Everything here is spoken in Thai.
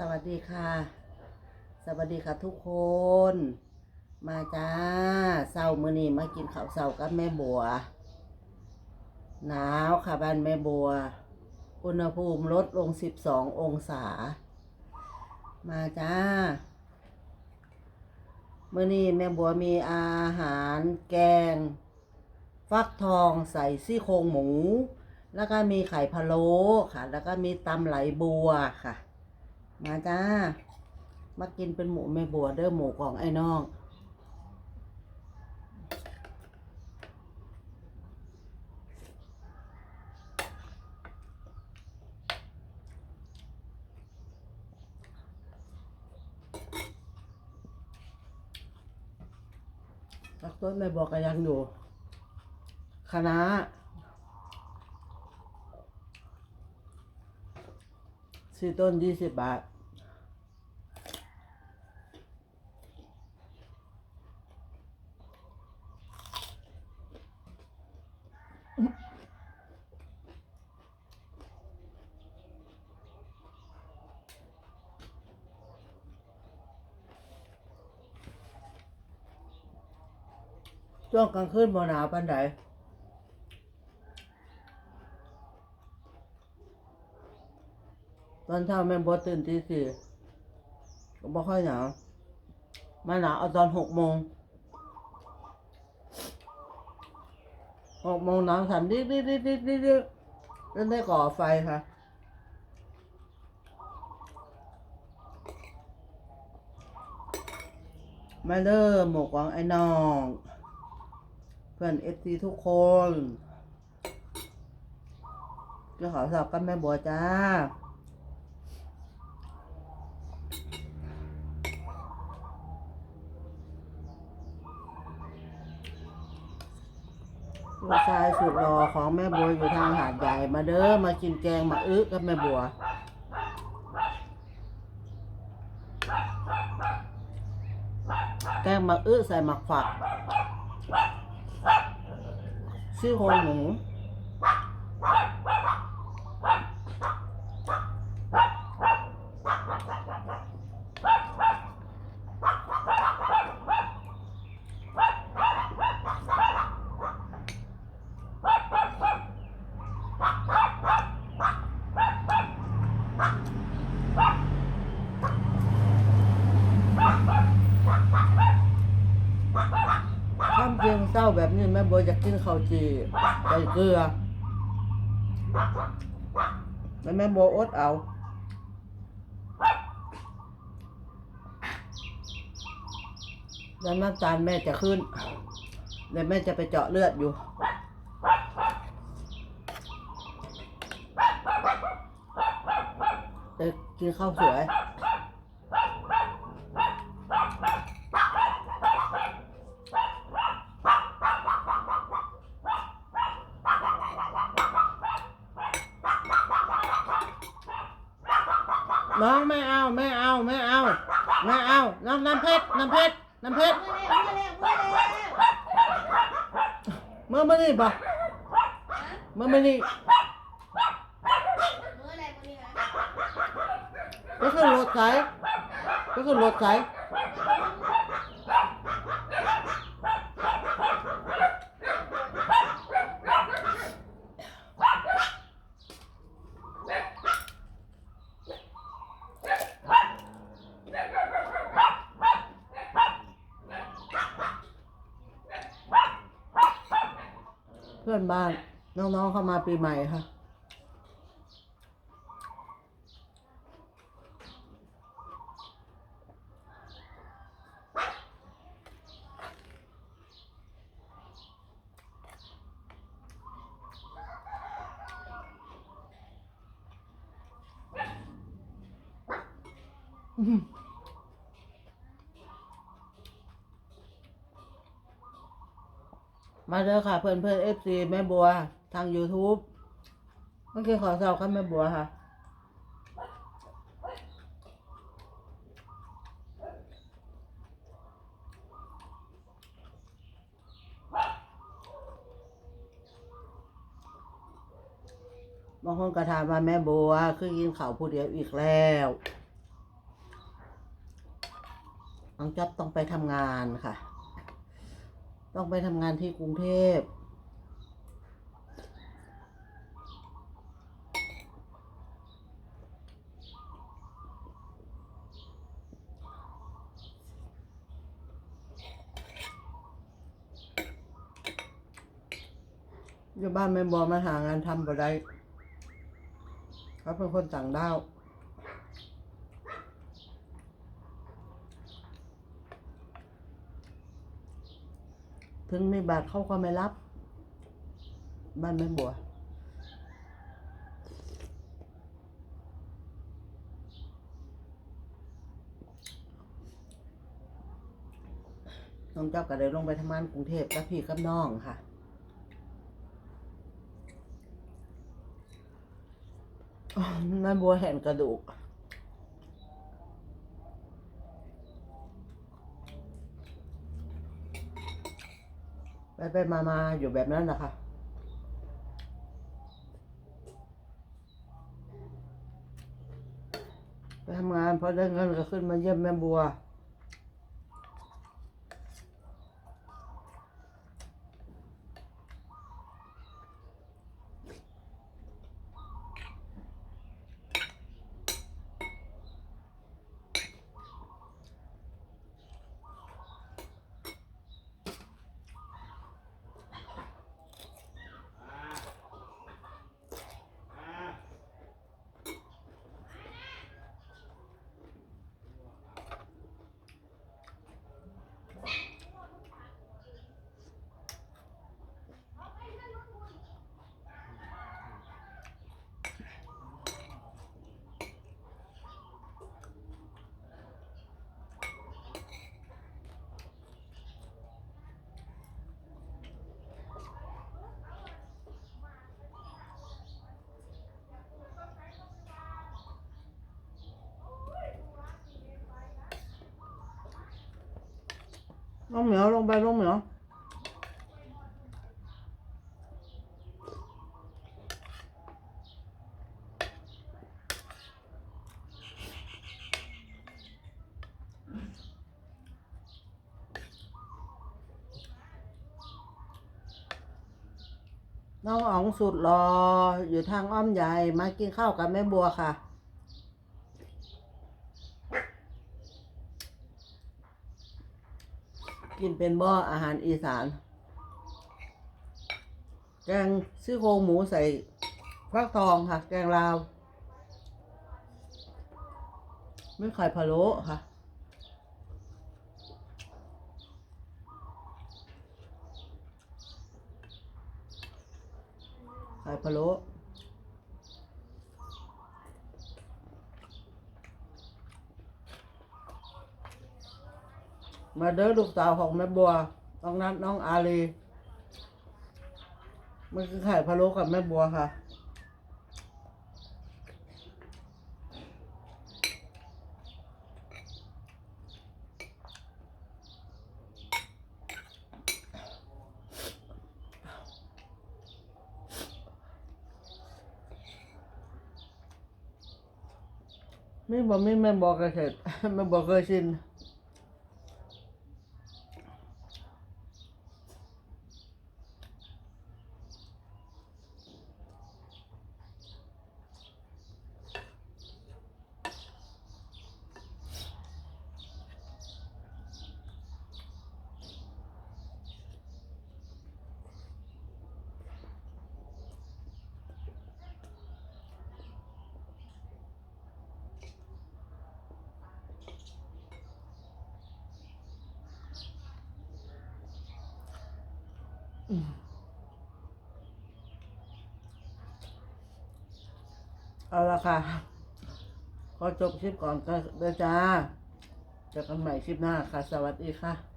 สวัสดีค่ะ สวัสดีค่ะทุกคน มาจ้าเศร้ามื้อนี้มากินข้าวเศร้ากับแม่บัว หนาวค่ะบ้านแม่บัว อุณหภูมิลดลง12องศา มาจ้ามื้อนี้แม่บัวมีอาหารแกง ฟักทองใส่ซี่โครงหมู แล้วก็มีไข่พะโล้ค่ะ แล้วก็มีตำไหลบัวค่ะ มาจ้า มากินเป็นหมูแม่บัวเด้อหมูของไอ้น้องตักต้นแม่บอกก็ยังอยู่คณะ สี่ต้นยี่สิบบาท ช่วงกลางคืนบ่หนาวปานใด ตอนเช้าแม่บดตื่นตีสี่ก็บ่ค่อยหนาวมาหนาวเอาตอนหกโมงหกโมงหนาวสั่นดิ๊ดดิ๊ดดิ๊ดดิ๊ดดิ๊ดิ๊ดแล้วได้ก่อไฟค่ะมาเริ่มหมกวังไอ้น้อง เพื่อนเอฟซีทุกคนก็ขอสอบกันแม่บัวจ้า ลูกชายสุดหล่อของแม่บัวอยู่ทางหาดใหญ่ มาเด้อมากินแกงหมาอึกับแม่บัวแกงหมาอึใส่หมักฝักซี่โครงหมูข้ามเพียงเศร้าแบบนี้แม่บัวจะกินข้าวจีใส่เกลือแล้วแม่บัวอดเอาแล้วน้ำตาลแม่จะขึ้นเดี๋ยวแม่จะไปเจาะเลือดอยู่ไปกินข้าวสวย น้องไม่เอาไม่เอาไม่เอาไม่เอา น้ำน้ำเพชรน้ำเพชรน้ำเพชรเมื่อมื่อนี่บอกเมื่อมื่อนี่ก็คือรถไถก็คือรถไถ บ้านน้องๆเข้ามาปีใหม่ค่ะ มาเด้อค่ะเพื่อนเพื่อนเอฟซีแม่บัว ทาง YouTube เมื่อกี้ขอสอบกับแม่บัวค่ะ บางคนก็ถามว่าแม่บัวคือกินข้าวผู้เดียวอีกแล้วองจ๊อบต้องไปทำงานค่ะ ต้องไปทำงานที่กรุงเทพ อยู่บ้านแม่บัวมาหางานทำบ่ได้เขาเป็นคนต่างด้าว ถึงไมีบัตรเขาก็ไม่รับ บ้านแม่บัวน้องเจ้าก็เลยลงไปทำงานกรุงเทพกับพี่กับน้องค่ะ แม่บัวแห่นกระดูก ไปไปมามาอยู่แบบนั้นนะคะไปทำงานพอได้เงินก็ขึ้นมาเยี่ยมแม่บัว น้องเหมียวลงไปน้องเหมียวน้องอ๋องสุดรออยู่ทางอ้อมใหญ่มากินข้าวกับแม่บัวค่ะ กินเป็นบ่ออาหารอีสาน แกงซี่โครงหมูใส่ฟักทองค่ะ แกงลาว ไม่ไข่พะโล้ค่ะไข่พะโล้ มาเด้อลูกสาวของแม่บัว น้องนัทน้องอาลีมันคือไข่พะโล้กับแม่บัวค่ะ ไม่บอกไม่แม่บอกกระเสร็จแม่บอกเคยชิน เอาละค่ะ ขอจบคลิปก่อนก็เด้อจ้าเจอกันใหม่คลิปหน้าค่ะ สวัสดีค่ะ